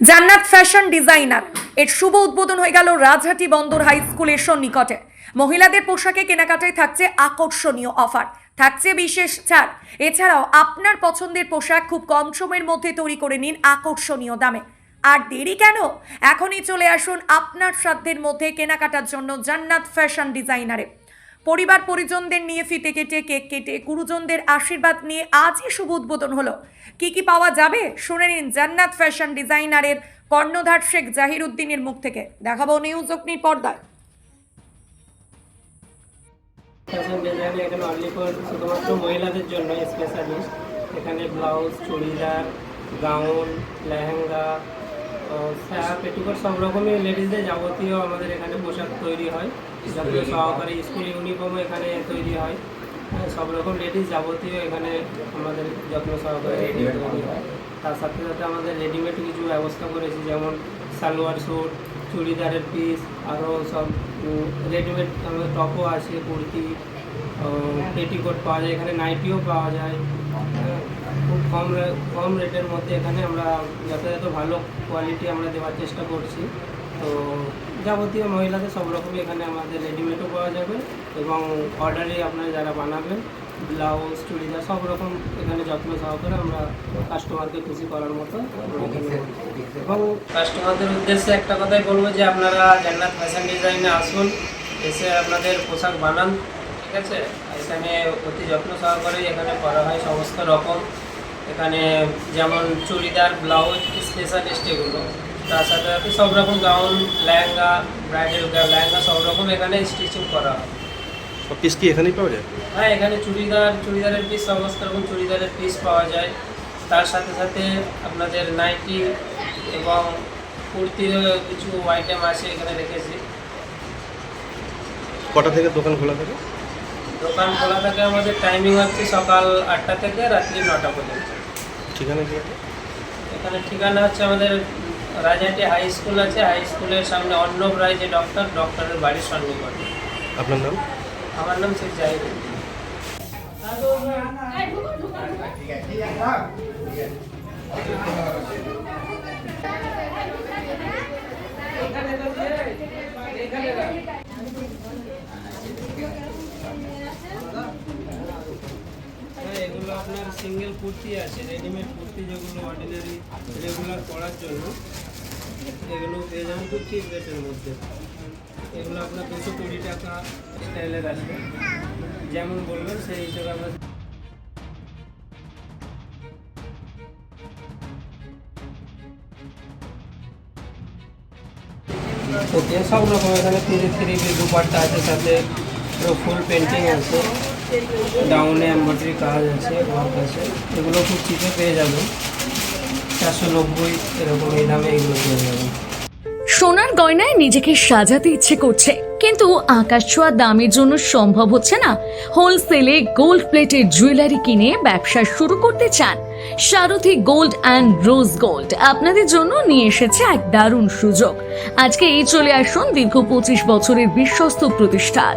জান্নাত fashion designer. এর শুভ উদ্বোধন হয়ে গেল রাজহাটি বন্দর হাই স্কুলের সন্নিকটে। মহিলাদের পোশাকে কেনাকাটায় থাকছে আকর্ষণীয় অফার। থাকছে বিশেষ ছাড়। এছাড়াও আপনার পছন্দের পোশাক খুব কম সময়ের মধ্যে তৈরি করে নিন আকর্ষণীয় দামে। আর দেরি কেন? এখনই চলে আসুন আপনার সাধ্যের মধ্যে কেনাকাটার জন্য জান্নাত ফ্যাশন ডিজাইনারে। পরিবার পরিজনদের নিয়ে ফিতে কেটে, কেক কেটে, গুরুজনদের আশীর্বাদ নিয়ে আজই শুভ উদ্বোধন হলো। কি কি পাওয়া যাবে? শুনে নিন জান্নাত ফ্যাশন ডিজাইনারের কর্ণধার শেখ জাহির উদ্দিনের মুখ থেকে। দেখাবো নিউজ অগ্নির পর্দায়। এখানে ব্লাউজ চুড়িদার গাউন লেহেঙ্গা স্যাপ পেটিকোট সব রকমই লেডিসদের যাবতীয় আমাদের এখানে পোশাক তৈরি হয়। যাবতীয় সহকারে স্কুল ইউনিফর্মও এখানে তৈরি হয়। হ্যাঁ, সব রকম লেডিস যাবতীয় এখানে আমাদের যত্ন সহকারে তৈরি হয়। তার সাথে সাথে আমাদের রেডিমেড কিছু ব্যবস্থা করেছি যেমন সালোয়ার স্যুট চুড়িদারের পিস আরও সব রেডিমেড আমাদের টপও আছে কুর্তি পেটিকোট পাওয়া যায় এখানে নাইটিও পাওয়া যায়। হ্যাঁ, খুব কম রে- কম রেটের মধ্যে এখানে আমরা যথাযথ ভালো কোয়ালিটি আমরা দেওয়ার চেষ্টা করছি। তো যাবতীয় মহিলাদের সব রকমই এখানে আমাদের রেডিমেডও পাওয়া যাবে এবং অর্ডারে আপনারা যারা বানাবেন ব্লাউজ চুড়িদার সব রকম এখানে যত্ন সহকারে আমরা কাস্টমারকে খুশি করার মতো এবং কাস্টমারদের উদ্দেশ্যে একটা কথাই বলব যে আপনারা জান্নাত ফ্যাশন ডিজাইনে আসুন এসে আপনাদের পোশাক বানান ঠিক আছে? এখানে অতি যত্ন সহকারে এখানে করা হয় সমস্ত রকম। এখানে যেমন চুড়িদার ব্লাউজ স্পেশালিস্ট এগুলো তার সাথে সাথে সব রকম গাউন লেহেঙ্গা ব্রাইডাল লেহেঙ্গা সব রকম এখানে স্টিচিং করা হয়। সব পিস কি এখানেই পাওয়া যায়? হ্যাঁ এখানে চুড়িদার চুড়িদারের পিস সমস্ত রকম চুড়িদারের পিস পাওয়া যায়। তার সাথে সাথে আপনাদের নাইটি এবং কুর্তির কিছু আইটেম আছে এখানে রেখেছি কটা থেকে দোকান খোলা থাকে? দোকান খোলা থাকে আমাদের টাইমিং হচ্ছে সকাল আটটা থেকে রাত্রি নটা পর্যন্ত। ঠিকানা কি? এখানে ঠিকানা হচ্ছে আমাদের রাজাটি হাই স্কুল আছে। হাই স্কুলের সামনে অর্ণব রায় যে ডক্টর ডক্টরের বাড়ির সন্নিকটে। আপনার নাম? আমার নাম শেখ জাহিদ হ্যাঁ। এগুলো আপনার সিঙ্গেল কুর্তি আছে রেডিমেড কুর্তি যেগুলো অর্ডিনারি রেগুলার পরার জন্য। এগুলো পেয়ে যাবেন খুব চিপ রেটের মধ্যে। এগুলো আপনার দুশো কুড়ি টাকা স্টাইলের আছে যেমন বলবেন, সেই হিসেবে আমরা সব রকম এখানে থ্রি থ্রি দুপাট্টা আছে, সাথে ফুল পেন্টিং আছে। ডাউনে এম্ব্রয়ডারি কাজ আছে ওয়ার্ক আছে। এগুলো খুব চিপে পেয়ে যাবেন। চারশো নব্বই এরকম এই দামে এগুলো পেয়ে যাবেন। সোনার গয়নায় নিজেকে সাজাতে ইচ্ছে করছে, কিন্তু আকাশ ছোঁয়া দামের জন্য সম্ভব হচ্ছে না। হোলসেলে গোল্ড প্লেটের জুয়েলারি কিনে ব্যবসা শুরু করতে চান। সারথি গোল্ড অ্যান্ড রোজ গোল্ড আপনাদের জন্য নিয়ে এসেছে এক দারুণ সুযোগ। আজকে এই চলে আসুন দীর্ঘ পঁচিশ বছরের বিশ্বস্ত প্রতিষ্ঠান।